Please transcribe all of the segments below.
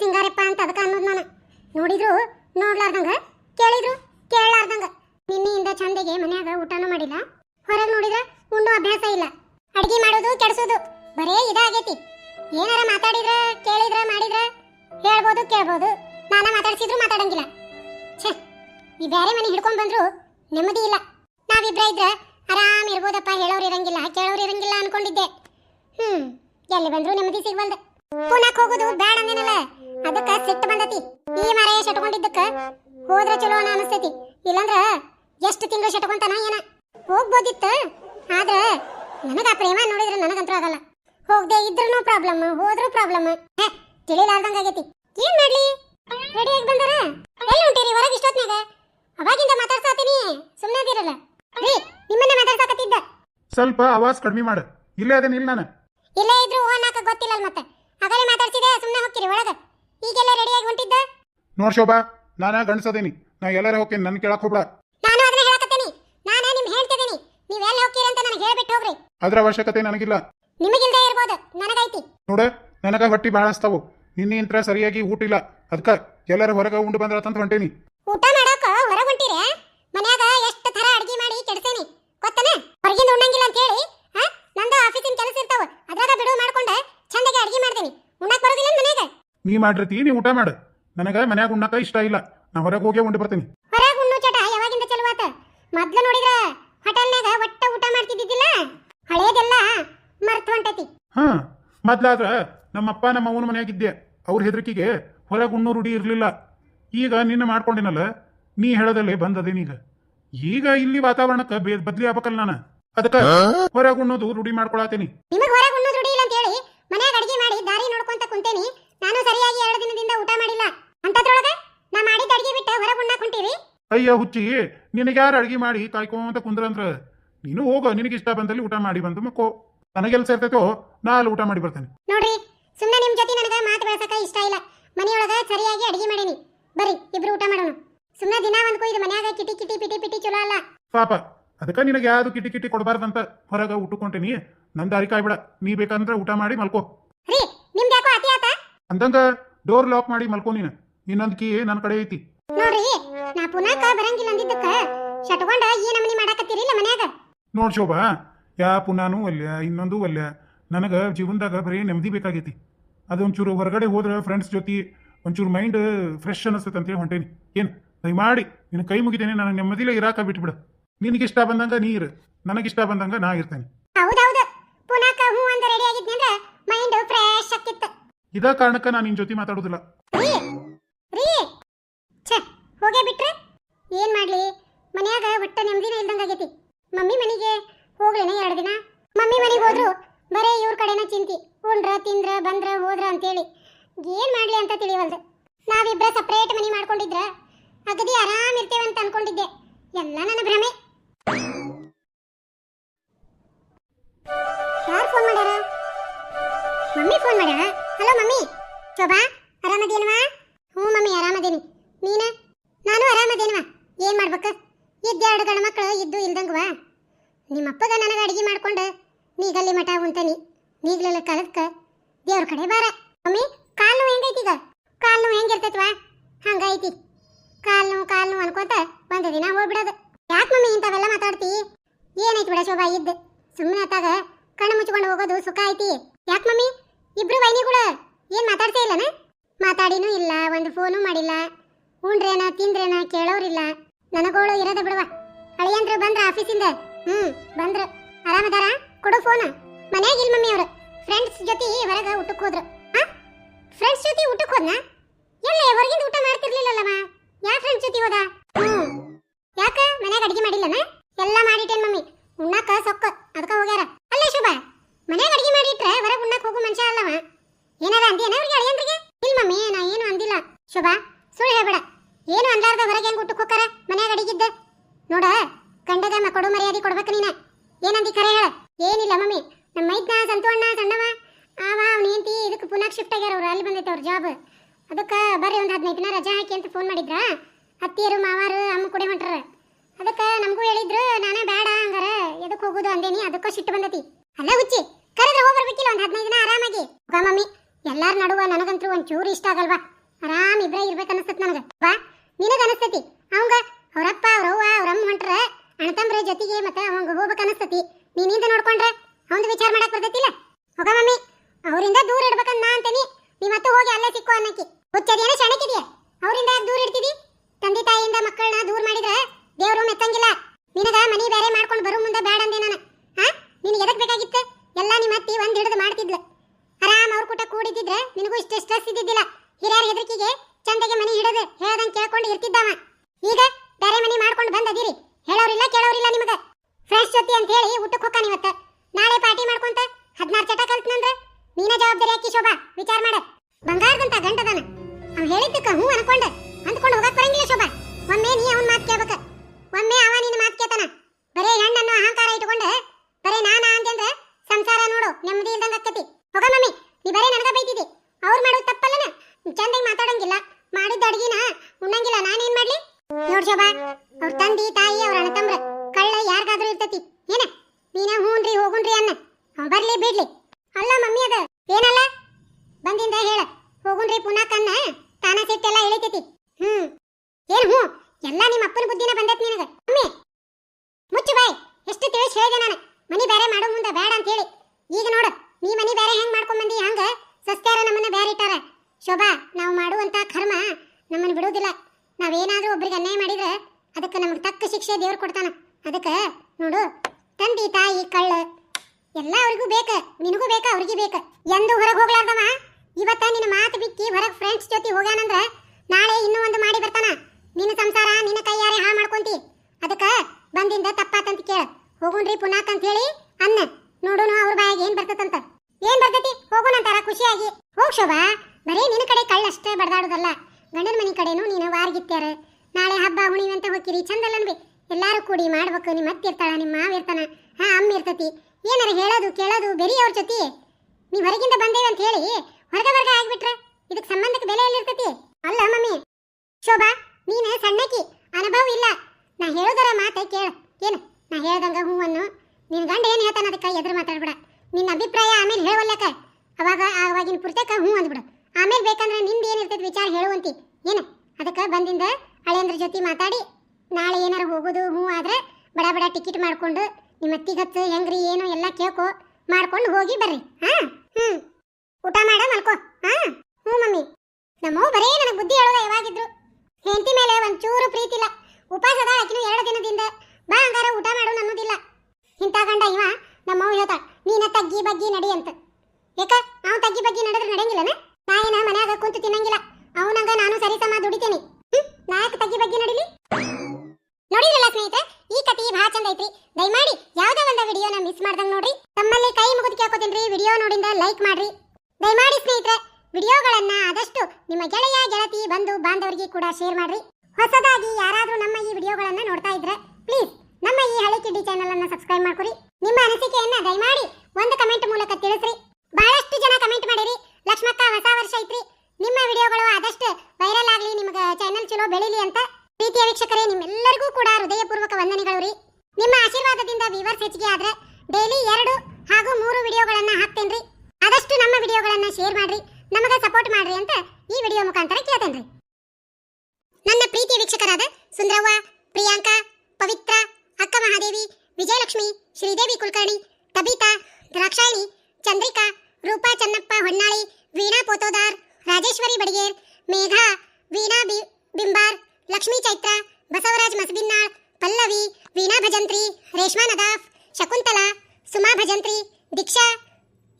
ಸಿಂಗಾರಪ್ಪ ಅಂತ ಅದಕ್ಕ ಅನ್ನೋದು ನಾನು. ನೋಡಿದ್ರು ನೋಡ್ಲಾರ್ದಂಗ, ಕೇಳಿದ್ರು ಕೇಳಲಾರ್ದಂಗ ನಿನ್ನೆಯಿಂದ ಚಂದಿಗೆ ಮನ್ಯಾಗ ಊಟನೂ ಮಾಡಿಲ್ಲ. ಹೊರಗೆ ನೋಡಿದ್ರೆ ಉಂಡು ಅಭ್ಯಾಸ ಇಲ್ಲ. ಅಡಿಗೆ ಮಾಡೋದು, ಕೆಡಿಸೋದು, ಬರೇ ಇದಾಗೈತಿ. ಏನಾರ ಮಾತಾಡಿದ್ರ, ಕೇಳಿದ್ರ, ಮಾಡಿದ್ರ, ಹೇಳ್ಬೋದು, ಕೇಳ್ಬೋದು. ನಾನ ಮಾತಾಡ್ಸಿದ್ರು ಮಾತಾಡಂಗಿಲ್ಲ. ಛೇ, ಈ ಬೇರೆ ಮನೆ ಹಿಡ್ಕೊಂಡ್ ಬಂದ್ರು ನೆಮ್ಮದಿ ಇಲ್ಲ. ನಾವಿಬ್ರ ಇದ್ರ ಆರಾಮ್ ಇರ್ಬೋದಪ್ಪ, ಹೇಳೋರು ಇರಂಗಿಲ್ಲ, ಕೇಳೋರು ಇರಂಗಿಲ್ಲ ಅನ್ಕೊಂಡಿದ್ದೆ. ಹ್ಮ್, ಎಲ್ಲಿ ಬಂದ್ರು ನೆಮ್ಮದಿ ಸಿಗ್ವಲ್ದು. ಪುನಕ್ ಹೋಗೋದು ಬೇಡ ಅಂದಿನಲ್ಲ? ಅದಕ್ಕ ಸಿಟ್ಟು ಬಂದತಿ. ಈ ಮರೆಯ ಶಟ್ಕೊಂಡಿದ್ದಕ್ಕ ಹೋದ್ರ ಚಲೋ ಅನ್ನ ಅನಿಸ್ತೈತಿ. ಇಲ್ಲಂದ್ರ ಎಷ್ಟು ತಿಂಗಳು ಶಟ್ಕೊಂತಾನ ಏನ. ಹೋಗ್ಬೋದಿತ್ತ ಆದ್ರ ನನಗ ಆ ಪ್ರೇಮ ನೋಡಿದ್ರೆ ನನಗಂತೂ ಆಗಲ್ಲ. ಹೋಗದೆ ಇದ್ರೂ ಪ್ರಾಬ್ಲಮ್ ಹೋದ್ರೂ ಪ್ರಾಬ್ಲಮ್ ತಿಳಿಲಾರ್ದಂಗ ಆಗೈತಿ. ಏನ್ ಮಾಡ್ಲಿ? ರೆಡಿ ಆಗಿ ಬಂದಾರ? ಎಲ್ಲಿ ಹೊಂಟೇರಿ ಹೊರಗೆ ಇಷ್ಟೊತ್ನಾಗ ಅವಾಗಿಂದ ಮಾತಾಡ್ಸಾತೀನಿ. ಸುಮ್ಮನೆ ಅದಿರಲ್ಲ ರೀ ನಿಮ್ಮನ್ನ ಮಾತಾಡ್ಸಾಕತ್ತಿದ್ದ. ಸ್ವಲ್ಪ ಆವಾಜ್ ಕಡಿಮೆ ಮಾಡು. ಇಲ್ಲೇ ಅದೇನಿಲ್ಲ ನಾನು. ಇಲ್ಲೇ ಇದ್ರು ಓನಾಕ ಗೊತ್ತಿಲ್ಲ ಮತ್ತೆ. ಆಗಲೇ ಮಾತಾಡ್ಸಿದೆ ಸುಮ್ಮನೆ ಹೋಗ್ತೀರಿ ಒಳಗ. ನೋಡ್ ಶೋಭಾ ನಾನ ಗಂಡಸದೇನಿ. ನಾ ಎಲ್ಲಾರ ಹೋಗ್ತೀನಿ ನನ್ ಕೇಳಕ್ ಹೋಗ್ಬೇಡ. ನಾನು ಅದನ್ನ ಹೇಳಕತ್ತೀನಿ. ನಾನು ನಿಮ್ ಹೇಳ್ತಿದ್ದೀನಿ. ನೀವ್ ಎಲ್ಲಿ ಹೋಗ್ತೀರಿ ಅಂತ ನನಗೆ ಹೇಳ್ಬಿಟ್ಟು ಹೋಗ್ರಿ. ಅದ್ರ ಅವಶ್ಯಕತೆ ನನಗಿಲ್ಲ. ನಿಮಗಿಲ್ದೇ ಇರ್ಬೋದು ನನಗೈತಿ. ನೋಡ ನನಗ ಹೊಟ್ಟಿ ಭಾಳ ಹಸ್ತಾವು. ನಿನ್ನಿಂತ್ರ ಸರಿಯಾಗಿ ಊಟ ಇಲ್ಲ. ಅದಕ್ಕ ಎಲ್ಲರ ಹೊರಗ ಉಂಡು ಬಂದ್ರ ತಂತ ಹೊಂಟೇನಿ. ಊಟ ಮಾಡಾಕ ಹೊರಗೆ ಹೊಂಟಿರೆ? ಮನ್ಯಾಗ ಎಷ್ಟು ತರ ಅಡಿಗೆ ಮಾಡಿ ಕೆಡ್ಸೇನಿ. ಗೊತ್ತನ? ಹೊರಗಿಂದ ಉಣ್ಣಂಗಿಲ್ಲ ಅಂತ ಹೇಳಿ ಹಾ ನಂದು ಆಫೀಸಿನ ಕೆಲಸ ಇರ್ತಾವ. ಅದ್ರಾಗ ಬಿಡುವು ಮಾಡ್ಕೊಂಡ ಚಂದಗೆ ಅಡಿಗೆ ಮಾಡ್ತೀನಿ. ಉಣ್ಣಾಕ್ ಬರೋದಿಲ್ಲ ಮನ್ಯಾಗ? ನೀ ಮಾಡಿರ್ತೀನಿ ನೀ ಊಟ ಮಾಡು. ನನಗ ಮನ್ಯಾಗ ಉಣ್ಣಾಕ ಇಷ್ಟ ಇಲ್ಲ. ನಾ ಹೊರಗೆ ಹೋಗಿ ಉಂಡು ಬರ್ತೀನಿ. ಹೊರಗೆ ಉಣ್ಣು ಚಟ ಯಾವಾಗಿಂದ ಚಲುವಾತ ಆತ? ಮೊದ್ಲು ನೋಡಿದ್ರ ಹೋಟೆಲ್ನಾಗ ಒಟ್ಟ ಊಟ ಮಾಡ್ತಿದ್ದಿದ್ದಿಲ್ಲ? ಹಳೇದೆಲ್ಲ ಮರ್ತ್ ಹೊಂಟತಿ. ಹಾ ಮೊದ್ಲಾದ್ರ ನಮ್ಮಪ್ಪ ನಮ್ಮ ಅವನ ಮನ್ಯಾಗಿದ್ದೆ. ಅವ್ರ ಹೆದರಿಕೆಗೆ ಹೊರಗೆ ಉಣ್ಣು ರೂಢಿ ಇರಲಿಲ್ಲ. ಈಗ ನಿನ್ನ ಮಾಡ್ಕೊಂಡಿನಲ್ಲ ನೀ ಹೇಳೋದಲ್ಲೇ ಬಂದದೇನೀಗ? ಈಗ ಇಲ್ಲಿ ವಾತಾವರಣಕ್ಕೆ ಬದ್ಲಿ ಆಗ್ಬೇಕಲ್ಲ ನಾನು. ಅದಕ್ಕೆ ಹೊರಗೆ ಉಣ್ಣೋದು ರೂಢಿ ಮಾಡ್ಕೊಳತೀನಿ. ನಿಮಗೆ ಹೊರಗೆ ಉಣ್ಣೋದು ರೂಢಿ ಇಲ್ಲ ಅಂತ ಹೇಳಿ ಮನ್ಯಾಗ ಅಡಿಗೆ ಮಾಡಿ ದಾರಿ ನೋಡ್ಕೊಂತ ಕುಂತೇನಿ. ನಾನು ಸರಿಯಾಗಿ ಎರಡು ದಿನದಿಂದ ಊಟ ಮಾಡಿಲ್ಲ. ಅಂತದ್ರೊಳಗ ನಾ ಮಾಡಿದ ಅಡಿಗೆ ಬಿಟ್ಟು ಹೊರಗೆ ಉಣ್ಣಾಕ್ ಹೊಂಟಿರಿ ಅಯ್ಯ ಹುಚ್ಚಿ ನಿನಗ್ಯಾರು ಅಡ್ಗೆ ಮಾಡಿ ಕಾಯ್ಕೊಂತ ಕುಂದ್ರಂದ್ರ ನೀನು ಹೋಗೋ ನಿನಗೆ ಇಷ್ಟ ಬಂದಲ್ಲಿ ಊಟ ಮಾಡಿ ಬಂದು ಮಕ್ಕೋ. ನನಗೆಲ್ಲ ಸೇರ್ತೈತೋ ನಾ ಅಲ್ಲಿ ಊಟ ಮಾಡಿ ಬರ್ತೇನೆ. ನೋಡ್ರಿ ಸುಮ್ಮನೆ ನಿಮ್ ಜೊತೆ ನನಗೆ ಮಾತು ಬೆಳಸಕ ಇಷ್ಟ ಇಲ್ಲ. ಮನೆಯೊಳಗ ಸರಿಯಾಗಿ ಅಡಿಗೆ ಮಾಡೀನಿ. ಬರ್ರಿ ಇಬ್ರು ಊಟ ಮಾಡೋಣ. ಸುಮ್ಮನೆ ದಿನ ಒಂದ್ ಇದು ಮನ್ಯಾಗ ಕಿಟಿ ಕಿಟಿ ಪಿಟಿ ಪಿಟಿ ಚಲೋ ಅಲ್ಲ. ಪಾಪ ಅದಕ್ಕ ನಿನಗೆ ಯಾವ್ದು ಕಿಟಿ ಕಿಟಿ ಕೊಡಬಾರ್ದಂತ? ಹೊರಗೆ ಊಟಕೊಂಟೇನಿ ನನ್ ದಾರಿ ಕಾಯ್ಬಿಡ. ನೀ ಬೇಕಂದ್ರೆ ಊಟ ಮಾಡಿ ಮಲ್ಕೋ. ರೀ ನಿಮ್ದು ಯಾಕೋ ಅತಿ ಆತ? ಅಂದಂಗ ಡೋರ್ ಲಾಕ್ ಮಾಡಿ ಮಲ್ಕೋ ನೀನು. ಇನ್ನೊಂದು ಕೀ ನನ್ನ ಕಡೆ ಐತಿ. ನೋಡ್ರಿ ನಾ ಪುನಾಕ ಬರಂಗಿಲ್ಲ ಅಂದಿದ್ದಕ್ಕ. ಶಟ್ಕೊಂಡ ಈ ನಮನಿ ಮಾಡಾಕತ್ತೀರಿ ಇಲ್ಲ ಮನ್ಯಾಗ? ನೋಡ್ ಶೋಭಾ ಯಾ ಪುನಾನು ಅಲ್ಯ ಇನ್ನೊಂದು ಒಲ್ಯ ನನಗೆ ಜೀವನದಾಗ ಬರೀ ನೆಮ್ಮದಿ ಬೇಕಾಗೈತಿ. ಅದೊಂಚೂರು ಹೊರಗಡೆ ಹೋದ್ರೆ ಫ್ರೆಂಡ್ಸ್ ಜೊತೆ ಒಂಚೂರು ಮೈಂಡ್ ಫ್ರೆಶ್ ಅನಿಸ್ತೈತೆ ಅಂತ ಹೊಂಟೇನಿ. ಏನು ದಯಮಾಡಿ ನಿನ್ನ ಕೈ ಮುಗಿತೇನೆ ನನಗೆ ನೆಮ್ಮದಿಲೇ ಇರಾಕ ಬಿಟ್ಬಿಡು. ಇಷ್ಟ ಬಂದಂಗ ನೀರು ಇಷ್ಟ ಬಂದಂಗ ನಾ ಇರ್ತೇನೆ. ಹೌದೌದು. ಪುನಾಕ ಹೂ ಅಂತ ರೆಡಿ ಆಗಿದ್ನಂದ್ರ ಮೈಂಡ್ ಫ್ರೆಶ್ ಆಕಿತ್ತ ಇದ ಕಾರಣಕ್ಕೆ ನಾನು ನಿನ್ನ ಜೊತೆ ಮಾತಾಡೋದಿಲ್ಲ. ಮಮ್ಮಿ ಫೋನ್ ಮಾಡ. Hello mummy. ಶೋಭಾ ಆರಾಮದೇನವಾ ಹ್ಞೂ ಮಮ್ಮಿ, ಆರಾಮದೇನಿ. ನೀನ? ನಾನು ಆರಾಮದೇನವ ಏನ್ ಇದ್ದ ಎರಡು ಗಂಡು ಮಕ್ಕಳು, ಇದ್ದು ಇಲ್ದಂಗವ? ನಿಮ್ಮಪ್ಪಗ ನನಗೆ ಅಡಿಗೆ ಮಾಡ್ಕೊಂಡು ನೀಗಲ್ಲಿ ಮಠ ಉಂತನಿ ನೀಗ್ಲೆಲ್ಲ ಕಲದ್ಕ ದೇವ್ರ ಕಡೆ ಬಾರ. ಮಮ್ಮಿ ಕಾಲ್ ನೋವು ಹೆಂಗೈತಿ ಈಗ ಕಾಲು ನೋವು ಹೆಂಗಿರ್ತೈತ್ವಾ? ಹಂಗೈತಿ ಕಾಲ್ ನೋವು ಕಾಲು ನೋವು ಅನ್ಕೋತ ಒಂದು ದಿನ ಹೋಗ್ಬಿಡೋದು. ಯಾಕೆ ಮಮ್ಮಿ ಇಂಥವೆಲ್ಲ ಮಾತಾಡ್ತಿ? ಏನೈತಿ ಬಿಡ ಶೋಭಾ, ಇದ್ದು. ಸುಮ್ಮನೆ ಆತಾಗ ಕಣ್ಣು ಮುಚ್ಕೊಂಡು ಹೋಗೋದು ಸುಖ ಐತಿ ಯಾಕೆ ಮಮ್ಮಿ? ಇಬ್ರು ವೈನಿಗಳ ಏನ್ ಮಾತಾಡ್ತಾ ಇಲ್ಲನ? ಮಾತಾಡಿನೂ ಇಲ್ಲ, ಒಂದು ಫೋನು ಮಾಡಿಲ್ಲ. ಉಂಡ್ರೇನ, ತಿಂದ್ರೇನ ಕೇಳೋರಿಲ್ಲ. ನನಗೋಳು ಇರೋದ ಬಿಡುವ. ಅಳಿಯಂದ್ರು ಬಂದ್ರ ಆಫೀಸಿಂದ? ಹ್ಮ್, ಬಂದ್ರ. ಆರಾಮದಾರ? ಕೊಡು ಫೋನ್ ಮನ್ಯಾಗ ಇಲ್ಲ ಮಮ್ಮಿ ಅವ್ರು. ಫ್ರೆಂಡ್ಸ್ ಜೊತೆ ಹೊರಗ ಊಟಕ್ಕೆ ಹೋದ್ರು. ಫ್ರೆಂಡ್ಸ್ ಜೊತೆ ಊಟಕ್ಕೆ ಹೋದ್ನ? ಎಲ್ಲ, ಹೊರಗಿಂದ ಊಟ ಮಾಡ್ತಿರ್ಲಿಲ್ಲಲ್ಲಮ್ಮ? ಯಾ ಫ್ರೆಂಡ್ಸ್ ಜೊತೆ ಹೋದ? ಹ್ಮ್ ಯಾಕ ಮನ್ಯಾಗ ಅಡಿಗೆ ಮಾಡಿಲ್ಲನ ಎಲ್ಲ ಮಾಡಿಟ್ಟೇನ್ ಮಮ್ಮಿ ಉಣ್ಣಾಕ ಸೊಕ್ಕ ಅದಕ್ಕ ಹೋಗ್ಯಾರ ಅಲ್ಲೇ ಶುಭ ಮನ್ಯಾಗ ಅಡಿಗೆ ಮಾಡಿಟ್ರೆ ಹೊರಗೆ ಉಣ್ಣಾಕ ಹೋಗು ಮನುಷ್ಯ ಅಲ್ಲವ ಏನಾರ ಅಂದಿಯನ ಅವ್ರಿಗೆ ಅಳಿಯಂದ್ರಿಗೆ ಇಲ್ಲ ಮಮ್ಮಿ ನಾ ಏನು ಅಂದಿಲ್ಲ ಶುಭ ಸುಳ್ಳು ಹೇಳ್ಬೇಡ ಏನು ಅನ್ಲಾರ್ದ ಹೊರಗೆ ಹೆಂಗ್ ಊಟಕ್ಕೆ ಹೋಗಾರ ಮನ್ಯಾಗ ಅಡಿಗಿದ್ದ ನೋಡ ಗಂಡಗ ಮ ಕೊಡು ಮರ್ಯಾದೆ ಕೊಡ್ಬೇಕು ನೀನ ಏನಂದಿ ಖರೆ ಹೇಳ ಏನಿಲ್ಲ ಮಮ್ಮಿ ನಮ್ಮ ಮೈದ್ನ ಸಂತು ಅಣ್ಣ ಸಣ್ಣವ ಆವ ಅವ್ನ ಹೆಂಡತಿ ಇದಕ್ಕೆ ಪುನಃ ಶಿಫ್ಟ್ ಆಗ್ಯಾರ ಅವ್ರು ಅಲ್ಲಿ ಬಂದೈತೆ ಅವ್ರ ಜಾಬ್ ಅದಕ್ಕೆ ಬರ್ರಿ ಒಂದು ಹದಿನೈದು ದಿನ ರಜಾ ಹಾಕಿ ಅಂತ ಫೋನ್ ಮಾಡಿದ್ರ? ಅತ್ತಿಯರು, ಮಾವಾರು, ಅಮ್ಮ ಕೂಡ ಹೊಂಟ್ರ. ಅದಕ್ಕೆ ನಮಗೂ ಹೇಳಿದ್ರು, ನಾನೇ ಬೇಡ ಹಂಗಾರ ಎದಕ್ಕೆ ಹೋಗೋದು ಅಂದೇನಿ, ಅದಕ್ಕೂ ಸಿಟ್ಟು ಬಂದತಿ. ಅಲ್ಲ ಹುಚ್ಚಿ, ಕರೆದ್ರೆ ಹೋಗಿ ಬರ್ಬೇಕಿಲ್ಲ, ಒಂದು ಹದಿನೈದು ದಿನ ಆರಾಮಾಗಿ. ಮಮ್ಮಿ, ಎಲ್ಲಾರ ನಡುವ ನನಗಂತೂ ಒಂದು ಚೂರು ಇಷ್ಟ ಆಗಲ್ವಾ? ಆರಾಮ್ ಇಬ್ರೇ ಇರ್ಬೇಕು ಅನಿಸ್ತತ್ ನನಗೆ. ಬಾ, ನಿನಗೆ ಅನಿಸ್ತತಿ ಅವಂಗ, ಅವರಪ್ಪ ಅವ್ರವ್ವ ಅವ್ರಮ್ಮ ಹೊಂಟ್ರ ಅಣ್ಣತಂಬ್ರ ಜೊತೆಗೆ ಮತ್ತೆ ಅವಂಗ ಹೋಗ್ಬೇಕು ಅನಿಸ್ತತಿ ನೀನಿಂದ ನೋಡ್ಕೊಂಡ್ರೆ ಅವಂದು ವಿಚಾರ ಮಾಡಕ್ ಬರ್ತೈತಿಲ್ಲ? ಹೋಗ ಮಮ್ಮಿ, ಅವರಿಂದ ದೂರ ಇಡ್ಬೇಕಂತ ನಾ ಅಂತೀನಿ. ಮತ್ತೆ ಹೋಗಿ ಅಲ್ಲೇ ಸಿಕ್ಕೋ ಅನ್ನಕ್ಕೆ. ಹುಚ್ಚದೇನೋ ಶಣಕಿದ್ಯಾ? ಅವರಿಂದ ದೂರ ಇಡ್ತೀವಿ ತಂದೆ ತಾಯಿಯಿಂದ ಮಕ್ಕಳನ್ನ ದೂರ ಮಾಡಿದ್ರೆ ದೇವರು ಮೆತ್ತಂಗಿಲ್ಲ ನಿನಗ ಮನಿ ಬೇರೆ ಮಾಡ್ಕೊಂಡು ಬರೋ ಮುಂದೆ ಬೇಡ ಅಂದೆ ನಾನು. ಹಾ? ನಿನಗೆ ಎದಕ್ ಬೇಕಾಗಿತ್ತು? ಎಲ್ಲ ನಿಮ್ಮ ಅತ್ತಿ ಒಂದ್ ಹಿಡಿದು ಮಾಡ್ತಿದ್ಲು. ಆರಾಮ್ ಅವ್ರ ಕೂಟ ಕೂಡಿದ್ರೆ ನಿನಗೂ ಇಷ್ಟ ಸ್ಟ್ರೆಸ್ ಇದ್ದಿದ್ದಿಲ್ಲ. ಹಿರಿಯರ ಹೆದರಿಕೆಗೆ ಚಂದಗೆ ಮನಿ ಹಿಡಿದು ಹೇಳ್ದಂಗೆ ಕೇಳ್ಕೊಂಡು ಇರ್ತಿದ್ದಾವ. ಈಗ ಬೇರೆ ಮನಿ ಮಾಡ್ಕೊಂಡು ಬಂದದಿರಿ ಹೇಳೋರಿಲ್ಲ ಕೇಳೋರಿಲ್ಲ ನಿಮಗ. ಫ್ರೆಶ್ ಜೊತೆ ಅಂತ ಹೇಳಿ ಊಟಕ್ಕೆ ಹೋಗ್ತಾನೆ ಇವತ್ತು. ನಾಳೆ ಪಾರ್ಟಿ ಮಾಡ್ಕೊಂತ ಹದಿನಾರು ಚಟ ಕಲ್ತ್ನಂದ್ರ ನೀನ ಜವಾಬ್ದಾರಿ ಹಾಕಿ ಶೋಭಾ, ವಿಚಾರ ಮಾಡ. ಬಂಗಾರದಂತ ಗಂಟದನ ಹೇಳಿದ್ದಕ್ಕ ಹ್ಞೂ ಅನ್ಕೊಂಡೆ. ಅಂದ್ಕೊಂಡು ಹೋಗಕ್ ಬರಂಗಿಲ್ಲ ಶೋಭಾ. ಒಮ್ಮೆ ನೀ ಅವನ್ ಮಾತು ಕೇಳ್ಬೇಕ. ಒಮ್ಮೆ ಅವ ನಿನ್ನ ಮಾತು ಕೇಳ್ತಾನ. ಬರೇ ಹೆಣ್ಣನ್ನು ಅಹಂಕಾರ ಇಟ್ಕೊಂಡ. ಬರೇ ನಾನ ಅಂತಂದ್ರ ಸಂಸಾರ ನೋಡು, ನೆಮ್ಮದಿ ಇಲ್ದಂಗ ಆಕ್ಕತಿ ಹೋಗ ಮಮ್ಮಿ, ನೀ ಬರೇ ನನಗ ಬೈತಿದ್ದಿ. ಅವ್ರು ಮಾಡೋದು ತಪ್ಪಲ್ಲನ? ಚಂದಾಗಿ ಮಾತಾಡಂಗಿಲ್ಲ. ಮಾಡಿದ್ದ ಅಡ್ಗಿನ ಉಣ್ಣಂಗಿಲ್ಲ. ನಾನೇನ್ ಮಾಡ್ಲಿ? ನೋಡ್ ಶೋಭಾ, ಅವ್ರ ತಂದಿ, ತಾಯಿ, ಅವ್ರ ತಮ್ಮ ಕಳ್ಳ ಯಾರಿಗಾದ್ರೂ ಇರ್ತತಿ. ಏನ? ನೀನ ಹೂನ್ರಿ, ಹೋಗುನ್ರಿ ಅನ್ನ. ಅವ್ ಬರ್ಲಿ, ಬಿಡ್ಲಿ. ಅಲ್ಲ ಮಮ್ಮಿ ಅದ. ಏನಲ್ಲ? ಬಂದಿಂದ ಹೇಳ. ಹೋಗುನ್ರಿ ಪುನಃ ಕನ್ನ ತಾನ ಸಿಟ್ಟೆಲ್ಲ ಇಳಿತೈತಿ. ಹ್ಮ್. ಏನ್ ಹ್ಞೂ? ಎಲ್ಲ ನಿಮ್ಮ ಅಪ್ಪನ ಬುದ್ಧಿನ ಬಂದೈತಿ ನಿನಗ. ಅಮ್ಮಿ ಮುಚ್ಚು ಬಾಯ್. ಎಷ್ಟು ತಿಳಿಸಿ ಹೇಳಿದೆ ನಾನು. ಮನಿ ಬೇರೆ ಮಾಡೋ ಮುಂದೆ ಬೇಡ ಅಂತ ಹೇಳಿ ಈಗ ನೋಡು, ನೀ ಮನಿ ಬೇರೆ ಹೆಂಗ್ ಮಾಡ್ಕೊಂಡ್ ಹಂಗ? ಸಸ್ತ್ಯಾರ ನಮ್ಮನ್ನ ಬೇರೆ ಇಟ್ಟಾರ. ಶೋಭಾ, ನಾವು ಮಾಡುವಂತ ಕರ್ಮ ನಮ್ಮನ್ನ ಬಿಡುವುದಿಲ್ಲ ನಾವೇನಾದ್ರೂ ಒಬ್ರಿಗೆ ಅನ್ಯಾಯ ಮಾಡಿದ್ರೆ ಅದಕ್ಕೆ ನಮಗೆ ತಕ್ಕ ಶಿಕ್ಷೆ ದೇವ್ರು ಕೊಡ್ತಾನ. ಅದಕ್ಕೆ ನೋಡು, ತಂದಿ ತಾಯಿ ಕಳ್ಳ, ಎಲ್ಲ ಅವ್ರಿಗೂ ಬೇಕ, ನಿನಗೂ ಬೇಕ, ಅವ್ರಿಗೆ ಬೇಕ. ಎಂದು ಹೊರಗೆ ಹೋಗ್ಲಾರ್ದವ? ಇವತ್ತ ನಿನ್ನ ಮಾತು ಬಿಕ್ಕಿ ಹೊರಗೆ ಫ್ರೆಂಡ್ಸ್ ಜೊತೆ ಹೋಗ್ಯಾನಂದ್ರ ನಾಳೆ ಇನ್ನೂ ಒಂದು ಮಾಡಿ ಬರ್ತಾನ. ನಿನ್ನ ಸಂಸಾರ, ನಿನ್ನ ಕೈಯಾರೆ ಹಾ ಮಾಡ್ಕೊಂತಿ. ಅದಕ್ಕ ಬಂದಿಂದ ತಪ್ಪಾತಂತ ಕೇಳ. ಹೋಗುಣ್ರಿ ಪುನಾಕ್ ಅಂತ ಹೇಳಿ ಅನ್ನ. ನೋಡೋಣ ಅವ್ರ ಬಾಯಾಗ ಏನ್ ಬರ್ತದಂತ ಏನ್ ಬರ್ತೈತಿ? ಹೋಗೋಣಂತಾರ ಖುಷಿಯಾಗಿ. ಹೋಗ್ ಶೋಭಾ, ಬರೀ ನಿನ್ನ ಕಡೆ ಕಳ್ಳ ಅಷ್ಟೇ ಬಡದಾಡೋದಲ್ಲ. ಗಂಡನ ಮನೆ ಕಡೆನೂ ನೀನು ವಾರ್ಗಿತ್ಯಾರ. ನಾಳೆ ಹಬ್ಬ ಹುಣಿವಿ ಅಂತ ಹೋಗಿರಿ ಚಂದಲ್ಲನ್ಬಿ ಎಲ್ಲಾರು ಕೂಡಿ ಮಾಡ್ಬೇಕು. ನಿಮ್ಮ ಅತ್ತಿ ಇರ್ತಾಳ ನಿಮ್ಮ ಮಾವ ಇರ್ತಾನ. ಹಾ, ಅಮ್ಮ ಇರ್ತತಿ. ಏನಾರ ಹೇಳೋದು, ಕೇಳೋದು, ಬೆರಿ ಅವ್ರ ಜೊತೆ. ನೀ ಹೊರಗಿಂದ ಬಂದೇವೆ ಅಂತ ಹೇಳಿ ಹೊರಗ ವರ್ಗ ಆಗ್ಬಿಟ್ರೆ? ಇದಕ್ಕೆ ಸಂಬಂಧಕ್ಕೆ ಬೆಲೆ ಎಲ್ಲಿರ್ತತಿ? ಅಲ್ಲ ಮಮ್ಮಿ, ಶೋಭಾ, ನೀನು ಸಣ್ಣಕಿ ಅನುಭವ ಇಲ್ಲ. ನಾ ಹೇಳೋದರ ಮಾತೆ ಕೇಳು. ಏನು? ನಾ ಹೇಳ್ದಂಗ ಹೂ ಅನ್ನು ನಿನ್ ಗಂಡ ಏನು ಹೇಳ್ತಾನ ಅದಕ್ಕೆ ಎದುರು ಮಾತಾಡ್ಬಿಡ ನಿನ್ನ ಅಭಿಪ್ರಾಯ ಆಮೇಲೆ ಹೇಳವಲ್ಲಕ ಅವಾಗ ಆವಾಗಿನ ಪುರ್ತಕ ಹೂ ಅಂದ್ಬಿಡು ಆಮೇಲೆ ಬೇಕಂದ್ರೆ ನಿಂದ ಏನಿರ್ತೈತಿ ವಿಚಾರ ಹೇಳುವಂತಿ ಏನು ಅದಕ್ಕೆ ಬಂದಿಂದ ಹಳೆಯಂದ್ರ ಜೊತೆ ಮಾತಾಡಿ ನಾಳೆ ಏನಾರ ಹೋಗೋದು ಹ್ಞೂ ಆದ್ರೆ ಬಡ ಬಡ ಟಿಕೆಟ್ ಮಾಡ್ಕೊಂಡು ನಿಮ್ಮ ಅತ್ತಿಗತ್ತು ಹೆಂಗ್ರಿ ಏನು ಎಲ್ಲ ಕೇಳ್ಕೊ ಮಾಡ್ಕೊಂಡು ಹೋಗಿ ಬರ್ರಿ ಹಾ ಹ್ಮ್ ಊಟ ಮಾಡ ಮಲ್ಕೋ ಹಾ ಹ್ಞೂ ಮಮ್ಮಿ ನಮ್ಮವ್ವ ಬರೇ ನನಗೆ ಬುದ್ಧಿ ಹೇಳೋದ ಯಾವಾಗಿದ್ರು ಹೆಂಡತಿ ಮೇಲೆ ಒಂಚೂರು ಪ್ರೀತಿ ಇಲ್ಲ ಉಪವಾಸದ ಆಕಿನು ಎರಡು ದಿನದಿಂದ ಬಾ ಹಂಗಾರ ಊಟ ಮಾಡು ಅನ್ನೋದಿಲ್ಲ ಇಂಥ ಗಂಡ ಇವ ನಮ್ಮವ್ವ ಹೇಳ್ತಾಳ ನೀನ ತಗ್ಗಿ ಬಗ್ಗಿ ನಡಿ ಅಂತ ಯಾಕ ನಾವು ತಗ್ಗಿ ಬಗ್ಗಿ ನಡೆದ್ರೆ ನಡೆಯಂಗಿಲ್ಲನ ನಾ ಏನ ಮನ್ಯಾಗ ಕುಂತು ತಿನ್ನಂಗಿಲ್ಲ ಅವನಂಗ ನಾನು ಸರಿ ಸಮ ದುಡಿತೇನೆ ಹ್ಮ್ ನಾ ಯಾಕೆ ತಗ್ಗಿ ಬಗ್ಗಿ ನಡಿಲಿ ನೋಡಿದ್ರಲ್ಲ ಸ್ನೇಹಿತರೆ ಈ ಕತಿ ಬಹಳ ಚಂದ ಐತ್ರಿ ದಯಮಾಡಿ ಯಾವ್ದೋ ಒಂದು ವಿಡಿಯೋನ ಮಿಸ್ ಮಾಡ್ದಂಗ್ ನೋಡ್ರಿ ತಮ್ಮಲ್ಲಿ ಕೈ ಮುಗಿದು ಕೇಳ್ಕೊತೀನಿ ವಿಡಿಯೋ ನೋಡಿಂದ ಲೈಕ್ ಮಾಡ್ರಿ ದಯಮಾಡಿ ಸ್ನೇಹಿತರೆ ವಿಡಿಯೋಗಳನ್ನ ಆದಷ್ಟು ನಿಮ್ಮ ಗೆಳೆಯ, ಗೆಳತಿ, ಬಂಧು, ಬಾಂಧವರಿಗೆ ಕೂಡ ಶೇರ್ ಮಾಡ್ರಿ. ಹೊಸದಾಗಿ ಯಾರಾದ್ರೂ ನಮ್ಮ ಈ ವಿಡಿಯೋಗಳನ್ನ ನೋಡ್ತಾ ಇದ್ರೆ ಪ್ಲೀಸ್ ನಮ್ಮ ಈ ಹಳೆ ಕಿಡ್ಡಿ ಚಾನೆಲ್ ಅನ್ನ ಸಬ್ಸ್ಕ್ರೈಬ್ ಮಾಡ್ಕೊರಿ. ನಿಮ್ಮ ಅನಿಸಿಕೆಯನ್ನ ದಯಮಾಡಿ ಒಂದು ಕಮೆಂಟ್ ಮೂಲಕ ತಿಳಿಸ್ರಿ. ಬಹಳಷ್ಟು ಜನ ಕಮೆಂಟ್ ಮಾಡಿರಿ. ಲಕ್ಷ್ಮಕ್ಕ, ಹೊಸ ವರ್ಷ ಐತ್ರಿ. ನಿಮ್ಮ ವಿಡಿಯೋಗಳು ಆದಷ್ಟು ವೈರಲ್ ಆಗ್ಲಿ, ನಿಮಗೆ ಚಾನೆಲ್ ಚಲೋ ಬೆಳಿಲಿ ಅಂತ ಪ್ರೀತಿಯ ವೀಕ್ಷಕರೇ, ನಿಮ್ಮೆಲ್ಲರಿಗೂ ಕೂಡ ಹೃದಯಪೂರ್ವಕ ವಂದನೆಗಳು ರೀ. ನಿಮ್ಮ ಆಶೀರ್ವಾದದಿಂದ ವ್ಯೂವರ್ಸ್ ಹೆಚ್ಚಿಗೆ ಆದ್ರೆ ಡೈಲಿ ಎರಡು ಹಾಗೂ ಮೂರು ವಿಡಿಯೋಗಳನ್ನ ಹಾಕ್ತೇನ್ರಿ.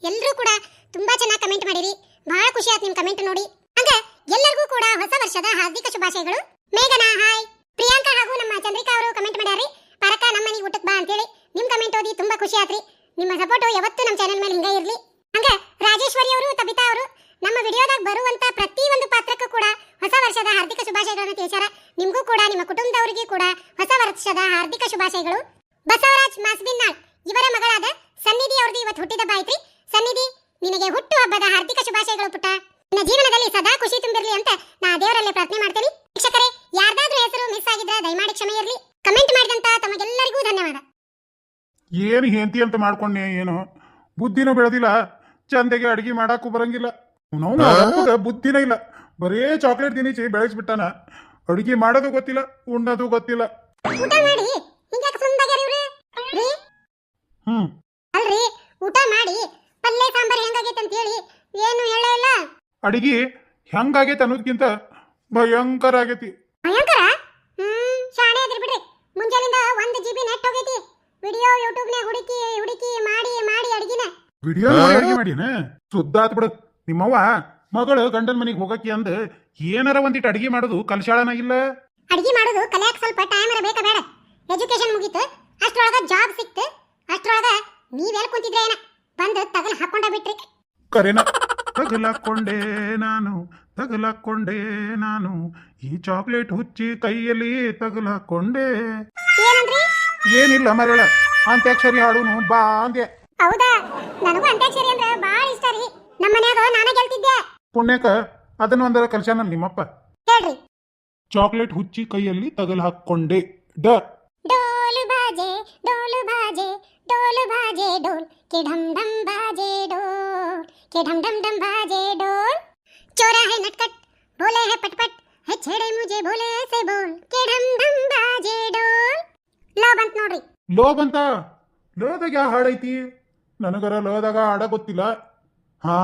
ಎಲ್ಲರೂ ಕೂಡ ತುಂಬಾ ಚೆನ್ನಾಗಿ ಕಮೆಂಟ್ ಮಾಡಿರಿ. ಬಹಳ ಖುಷಿ ಆಯ್ತು ನಿಮ್ ಕಮೆಂಟ್ ನೋಡಿ. ಅಂದ್ರೆ ಎಲ್ಲರಿಗೂ ಕೂಡ ಹೊಸ ವರ್ಷದ ಹಾರ್ದಿಕ ಶುಭಾಶಯಗಳು. ಮೇಘನಾ ಹಾಯ್ ಪ್ರಿಯಾಂಕಾ ಹಾಗೂ ನಮ್ಮ ಚಂದ್ರಿಕಾ ಅವರು ಕಮೆಂಟ್ ಮಾಡ್ಯಾರಿ ಪರಕ, ನಮ್ಮ ಮನೆಗೆ ಊಟಕ್ಕೆ ಬಾ ಅಂತೇಳಿ. ನಿಮ್ ಕಮೆಂಟ್ ಓದಿ ತುಂಬಾ ಖುಷಿ ಆತ್ರಿ. ನಿಮ್ಮ ಸಪೋರ್ಟ್ ಯಾವತ್ತೂ ನಮ್ಮ ಚಾನೆಲ್ ಮೇಲೆ ಹಿಂಗೆ ಇರಲಿ. ಹಂಗ ರಾಜೇಶ್ವರಿ ಅವರು, ತಬಿತಾ ಅವರು, ನಮ್ಮ ವಿಡಿಯೋದಾಗ ಬರುವಂತ ಪ್ರತಿ ಒಂದು ಪಾತ್ರಕ್ಕೂ ಕೂಡ ಹೊಸ ವರ್ಷದ ಹಾರ್ದಿಕ ಶುಭಾಶಯಗಳನ್ನು ತಿಳಿಸ್ಯಾರ. ನಿಮಗೂ ಕೂಡ, ನಿಮ್ಮ ಕುಟುಂಬದವರಿಗೆ ಕೂಡ ಹೊಸ ವರ್ಷದ ಹಾರ್ದಿಕ ಶುಭಾಶಯಗಳು. ಬಸವರಾಜ್ ಮಾಸ್ಬಿನ್ನಾಳ್ ಇವರ ಮಗಳಾದ ಸನ್ನಿಧಿ ಅವ್ರದ್ದು ಇವತ್ತು ಹುಟ್ಟಿದಬ್ಬ ಐತ್ರಿ. ಸನ್ನಿಧಿ ನಿನಗೆ ಹುಟ್ಟು ಹಬ್ಬದ ಹಾರ್ದಿಕ ಶುಭಾಶಯಗಳು ಪುಟ್ಟ. ನಿನ್ನ ಜೀವನದಲ್ಲಿ ಸದಾ ಖುಷಿ ತುಂಬಿರಲಿ ಅಂತ ನಾ ದೇವರಲ್ಲೇ ಪ್ರಾರ್ಥನೆ ಮಾಡ್ತೀನಿ. ಶಿಕ್ಷಕರೇ ಯಾರ್ದಾದ್ರೂ ಹೆಸರು ಮಿಸ್ ಆಗಿದ್ರೆ ದಯಮಾಡಿ ಕ್ಷಮೆ ಇರಲಿ. ಕಮೆಂಟ್ ಮಾಡಿದಂತ ತಮಗೆಲ್ಲರಿಗೂ ಧನ್ಯವಾದ. ಏನು ಹೆಂತಿ ಅಂತ ಮಾಡ್ಕೊಂಡೆ ಏನು? ಬುದ್ಧಿನೂ ಬೆಳೆದಿಲ್ಲ ಚಂದಗೆ ಅಡಿಗೆ ಮಾಡಕ್ಕೂ ಬರಂಗಿಲ್ಲ. ಬುದ್ಧಿನೇ ಇಲ್ಲ. ಬರೇ ಚಾಕ್ಲೇಟ್ ತಿನ್ನಿಸಿ ಬೆಳೆಸ್ಬಿಟ್ಟಾನ. ಅಡಿಗೆ ಮಾಡೋದು ಗೊತ್ತಿಲ್ಲ ಉಣ್ಣದು ಗೊತ್ತಿಲ್ಲ. ಊಟ ಮಾಡಿ ಇವ್ರು? ರೀ? ಹ್ಮ್. ಅಲ್ರಿ ಊಟ ಮಾಡಿ. ಪಲ್ಯ ಸಾಂಬಾರ್ ಹೆಂಗಾಗೈತೆ ಅಂತ ಹೇಳಿ ಏನು ಹೇಳೇ ಇಲ್ಲ. ಅಡಿಗೆ ಹೆಂಗಾಗೈತೆ ಅನ್ನೋದಕ್ಕಿಂತ ಭಯಂಕರ ಆಗೈತಿ. ಭಯಂಕರ? ಹ್ಮ್ ಶಾಣೆ ಆದ್ರಿ ಬಿಡ್ರಿ. ಮುಂಜಾನಿಂದ ಒಂದ್ ಜಿ ಬಿ ನೆಟ್ ಹೋಗೈತಿ. ವಿಡಿಯೋ ಯೂಟ್ಯೂಬ್ನ್ಯಾಗ ಹುಡುಕಿ ಹುಡುಕಿ ಮಾಡಿ ಮಾಡಿ ಅಡಿಗೆನ. ವಿಡಿಯೋ ನೋಡಿ ಅಡಿಗೆ ಮಾಡಿನ? ಸುದ್ದಾತ್ ಬಿಡು. ನಿಮ್ಮವ್ವ ಮಗಳು ಗಂಡನ ಮನೆಗೆ ಹೋಗಕ್ಕೆ ಅಂದ ಏನಾರ ಒಂದಿಟ್ಟು ಅಡಿಗೆ ಮಾಡೋದು ಕಲ್ಶಾಳನ ಇಲ್ಲ? ಅಡ್ಗಿ ಮಾಡೋದು ಕಲಿಯಾಕ ಸ್ವಲ್ಪ ಟೈಮ್ ಬೇಕಾ ಬೇಡ. ಎಜುಕೇಶನ್ ಮುಗೀತು. ಅಷ್ಟ್ರೊಳಗ ಜಾಬ್ ಸಿಕ್ತು. ಅಷ್ಟ್ರೊಳಗ ನೀವೆಲ್ಲ ಕುಂತಿದ್ರೆ ಏನ? ಬಂದು ತಗಲ್ ಹಾಕೊಂಡ ಬಿಟ್ರಿ. ಕರೆನ ತಗಲಾಕೊಂಡೆ ನಾನು ತಗಲಾಕೊಂಡೆ ನಾನು ಈ ಚಾಕ್ಲೇಟ್ ಹುಚ್ಚಿ ಕೈಯಲ್ಲಿ ತಗಲಾಕೊಂಡೆ ಏನಂದ್ರಿ? ಏನಿಲ್ಲ ಮರಳ ಅಂತ್ಯಾಕ್ಷರಿ ಹಾಡುನು ಬಾ ಅಂದೆ ಹೌದಾ? ನನಗೂ ಅಂತ್ಯಾಕ್ಷರಿ ಅಂದ್ರೆ ಬಾಳ ಇಷ್ಟ ರೀ. ನಮ್ಮ ಮನ್ಯಾಗ ನಾನು ಗೆಲ್ತಿದ್ದೆ. ಪುಣ್ಯಕ ಅದನ್ನ ಒಂದರ ಕಲ್ಸ್ಯಾನ ನಿಮ್ಮಪ್ಪ. ಹೇಳ್ರಿ. ಚಾಕ್ಲೇಟ್ ಹುಚ್ಚಿ ಕೈಯಲ್ಲಿ ತಗಲ್ ಹಾಕೊಂಡೆ. ಡ ಡೋಲು ಬಾಜೆ ಡೋಲ್ के ढम ढम बाजे डोल के ढम ढम ढम बाजे डोल चोरा है नटखट बोले है पटपट है छेड़े मुझे भोले से बोल के ढम ढम बाजे डोल ಲೋ ಬಂತ್ ನೋಡ್ರಿ ಲೋ ಬಂತ ಲೋದಾಗ ಯಾವ ಹಾಡೈತಿ ನನಗರ ಲೋದಾಗ ಹಾಡ ಗೊತ್ತಿಲ್ಲ ಹಾ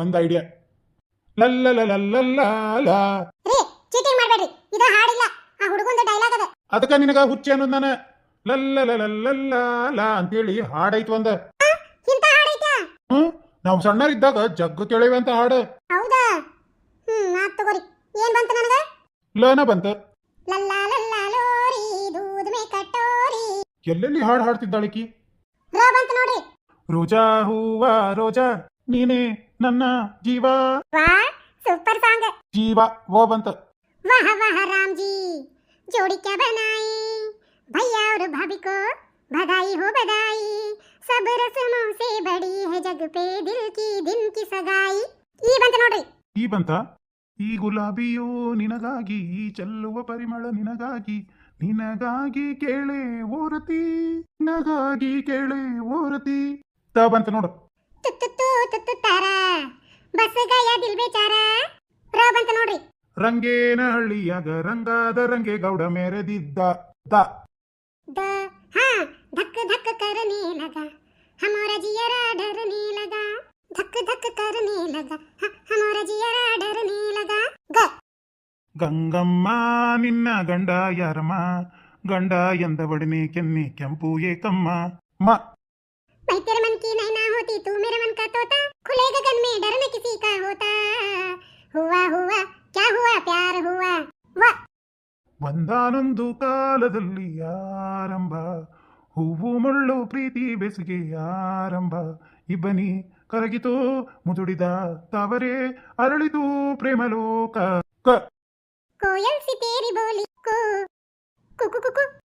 ಒಂದ್ ಐಡಿಯಾ ಲಲ್ಲ ಲಲ್ಲ ರೀ ಚೀಟಿಂಗ್ ಮಾಡ್ಬೇಡ್ರಿ ಇದು ಹಾಡಿಲ್ಲ ಆ ಹುಡುಗಂದು ಡೈಲಾಗ್ ಅದ ಅದಕ್ಕ ನಿನಗ ಹುಚ್ಚಿ ಅನ್ನೋದು ನಾನು ಲಲ್ಲ ಅಂತೇಳಿ ಹಾಡೈತು ಒಂದ ಹ್ಮ್ ನಾವು ಸಣ್ಣರಿದ್ದಾಗ ಜಗ್ಗು ಕೇಳಿವೆ ಅಂತ ಹಾಡು ಹೌದಾ ಹ್ಮ್ ಮಾತ್ ತಗೋರಿ ಏನ್ ಬಂತ ನನಗ ಲನ ಬಂತ ಲಲ್ಲಾ ಲಲ್ಲಾ ಲೋರಿ ದೂದ್ ಮೇ ಕಟೋರಿ ಎಲ್ಲೆಲ್ಲಿ ಹಾಡು ಹಾಡ್ತಿದ್ದಾಳಿಕಿ ರಾ ಬಂತ ನೋಡ್ರಿ ರೋಜಾ ಹೂವ ರೋಜಾ ನೀನೆ ನನ್ನ ಜೀವ ವಾ ಸೂಪರ್ ಸಾಂಗ್ ಜೀವ ಓ ಬಂತ ವಾಹ ವಾಹ ರಾಮ್ ಜಿ ಜೋಡಿ ಕ್ಯಾ ಬನಾಯಿ भैया और भाभी को बधाई हो बधाई सब रस्मों से बड़ी है जग पे दिल की दिन की सगाई ಈ ಬಂತ ನೋಡ್ರಿ ಈ ಬಂತ ಈ ಗುಲಾಬಿಯು ನಿನಗಾಗಿ ಈ ಚೆಲ್ಲುವ ಪರಿಮಳ ನಿನಗಾಗಿ ನಿನಗಾಗಿ ಕೇಳೆ ಓರತಿ ನಿನಗಾಗಿ ಕೇಳೆ ಓರತಿ ತ ಬಂತ ನೋಡು ತುತ್ತು ತುತ್ತು ತಾರ ಬಸ್ ಗಯ ದಿಲ್ ಬೇಚಾರ ರ ಬಂತ ನೋಡ್ರಿ ರಂಗೇನ ಹಳ್ಳಿಯಾಗ ರಂಗಾದ ರಂಗೆ ಗೌಡ ಮೆರೆದಿದ್ದ ದ ದ ಹಾ धक धक करने लगा हमारा जियरा डरने लगा धक धक करने लगा ह- हमारा जियरा डरने लगा ಗ ಗಂಗಮ್ಮ ನಿನ್ನ ಗಂಡ ಯಾರಮ್ಮ ಗಂಡ ಎಂದ ಬಡನೆ ಕೆನ್ನೆ ಕೆಂಪು ಏಕಮ್ಮ ಮ मैं तेरे मन की नैना होती तू मेरे मन का तोता खुले गगन में डर न किसी का होता हुआ हुआ क्या हुआ प्यार हुआ वाह ಒಂದಾನೊಂದು ಕಾಲದಲ್ಲಿ ಆರಂಭ. ಹೂವು ಮುಳ್ಳು ಪ್ರೀತಿ ಬೆಸುಗೆ ಆರಂಭ. ಇಬ್ಬನಿ ಕರಗಿತು, ಮುದುಡಿದ ತವರೆ ಅರಳಿತು ಪ್ರೇಮಲೋಕ. ಕ. ಕೋಯಲ್ ಬೋಲಿ ಕೋ. ಕುಕು